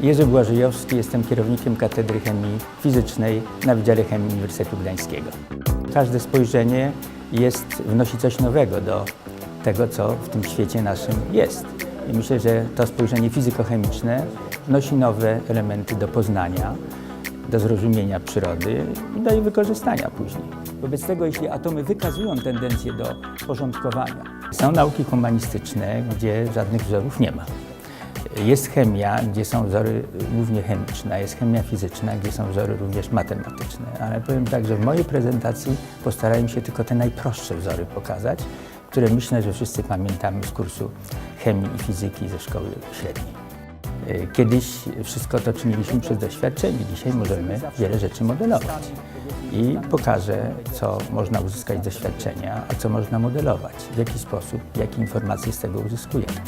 Jerzy Błażejowski, jestem kierownikiem Katedry Chemii Fizycznej na Wydziale Chemii Uniwersytetu Gdańskiego. Każde spojrzenie jest, wnosi coś nowego do tego, co w tym świecie naszym jest. I myślę, że to spojrzenie fizykochemiczne wnosi nowe elementy do poznania, do zrozumienia przyrody i do jej wykorzystania później. Wobec tego, jeśli atomy wykazują tendencję do porządkowania, są nauki humanistyczne, gdzie żadnych wzorów nie ma. Jest chemia, gdzie są wzory głównie chemiczne, jest chemia fizyczna, gdzie są wzory również matematyczne. Ale powiem tak, że w mojej prezentacji postarałem się tylko te najprostsze wzory pokazać, które myślę, że wszyscy pamiętamy z kursu chemii i fizyki ze szkoły średniej. Y, Kiedyś wszystko to czyniliśmy przez doświadczenie, dzisiaj możemy wiele rzeczy modelować. I pokażę, co można uzyskać z doświadczenia, a co można modelować, w jaki sposób, jakie informacje z tego uzyskujemy.